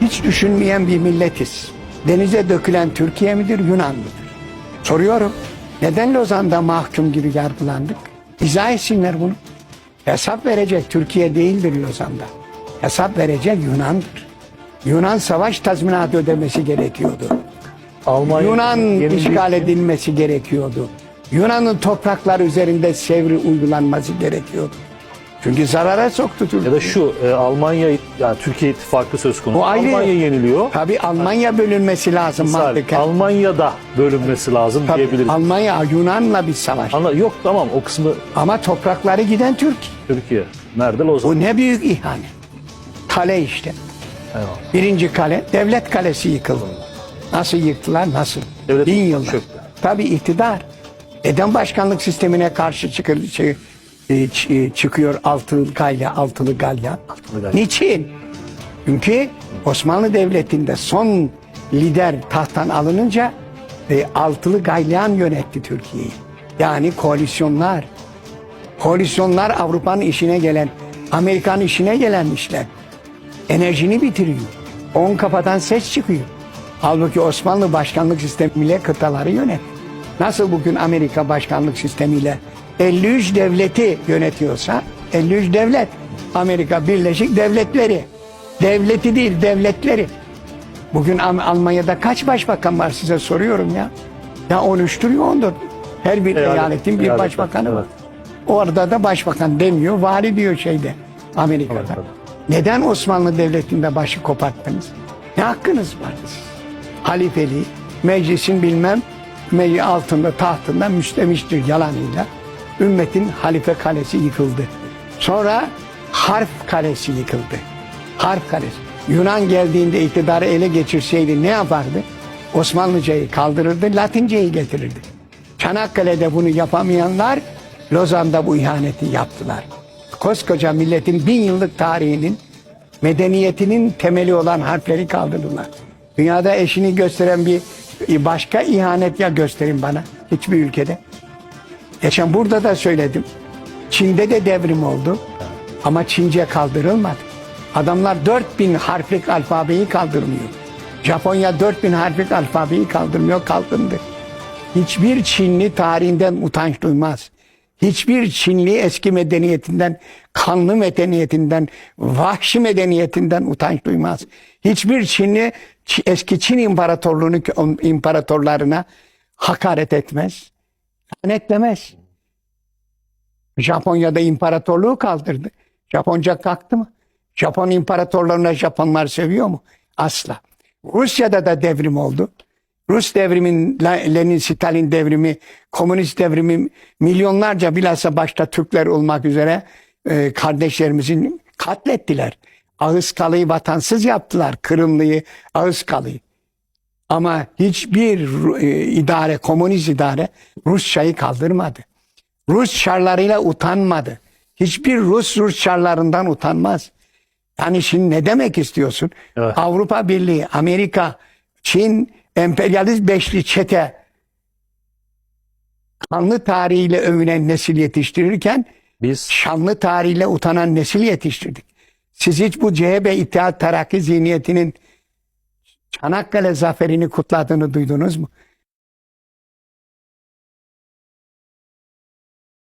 hiç düşünmeyen bir milletiz. Denize dökülen Türkiye midir, Yunan mıdır? Soruyorum. Neden Lozan'da mahkum gibi yargılandık? İzah etsinler bunu. Hesap verecek Türkiye değildir Lozan'da. Hesap verecek Yunan'dır. Yunan savaş tazminatı ödemesi gerekiyordu. Almanya Yunan yenildiği işgal edilmesi gerekiyordu. Yunan'ın toprakları üzerinde sevri uygulanması gerekiyordu. Çünkü zarara soktu Ya Türkiye. da şu e, Almanya yani Türkiye ittifakı söz konusu. O ayrı. Almanya yeniliyor. Tabii Almanya bölünmesi lazım Misal, mantıken. Almanya'da bölünmesi lazım Tabii, diyebiliriz. Almanya Yunan'la bir savaş. Anla, yok tamam o kısmı Ama toprakları giden Türkiye. Türkiye. Nerede Lozan? Bu ne büyük ihanet. Kale işte. Eyvallah. Birinci kale, devlet kalesi yıkıldı. Nasıl yıktılar, nasıl? Devlet Bin yılda. çöktü. Tabii iktidar. Neden başkanlık sistemine karşı çıkır, şey, e, e, çıkıyor altılı galya, altılı galya? Altılı galya. Niçin? Çünkü Osmanlı Devleti'nde son lider tahttan alınınca e, altılı galyan yönetti Türkiye'yi. Yani koalisyonlar. Koalisyonlar Avrupa'nın işine gelen, Amerikan işine gelenmişler. Enerjini bitiriyor. On kafadan ses çıkıyor. Halbuki Osmanlı başkanlık sistemiyle kıtaları yönet. Nasıl bugün Amerika başkanlık sistemiyle 53 devleti yönetiyorsa 53 devlet Amerika Birleşik Devletleri devleti değil devletleri Bugün Almanya'da kaç başbakan var size soruyorum ya. Ya 13'tür ya 14. Her bir Eyalet- eyaletin bir eyalet- başbakanı var. evet. Orada da başbakan demiyor, vali diyor şeyde Amerika'da. Amerika'da. Neden Osmanlı Devleti'nde başı koparttınız? Ne hakkınız var? Halifeliği, meclisin bilmem altında tahtında müstemiştir yalanıyla. Ümmetin halife kalesi yıkıldı. Sonra harf kalesi yıkıldı. Harf kalesi. Yunan geldiğinde iktidarı ele geçirseydi ne yapardı? Osmanlıcayı kaldırırdı, Latinceyi getirirdi. Çanakkale'de bunu yapamayanlar Lozan'da bu ihaneti yaptılar. Koskoca milletin bin yıllık tarihinin medeniyetinin temeli olan harfleri kaldırdılar. Dünyada eşini gösteren bir başka ihanet ya gösterin bana hiçbir ülkede. Geçen burada da söyledim. Çin'de de devrim oldu. Ama Çince kaldırılmadı. Adamlar 4000 harflik alfabeyi kaldırmıyor. Japonya 4000 harflik alfabeyi kaldırmıyor, kaldırdı. Hiçbir Çinli tarihinden utanç duymaz. Hiçbir Çinli eski medeniyetinden, kanlı medeniyetinden, vahşi medeniyetinden utanç duymaz. Hiçbir Çinli eski Çin imparatorluğunu imparatorlarına hakaret etmez, lanetlemez. Japonya'da imparatorluğu kaldırdı. Japonca kalktı mı? Japon imparatorlarına Japonlar seviyor mu? Asla. Rusya'da da devrim oldu. Rus devrimin, Lenin, Stalin devrimi, komünist devrimi milyonlarca bilhassa başta Türkler olmak üzere e, kardeşlerimizin katlettiler. Ağızkalıyı vatansız yaptılar. Kırımlıyı, Ağızkalıyı. Ama hiçbir e, idare, komünist idare Rusçayı kaldırmadı. Rus çarlarıyla utanmadı. Hiçbir Rus Rus çarlarından utanmaz. Yani şimdi ne demek istiyorsun? Evet. Avrupa Birliği, Amerika, Çin, emperyalist beşli çete kanlı tarihiyle övünen nesil yetiştirirken Biz şanlı tarihiyle utanan nesil yetiştirdik. Siz hiç bu CHP İttihat Terakki zihniyetinin Çanakkale zaferini kutladığını duydunuz mu?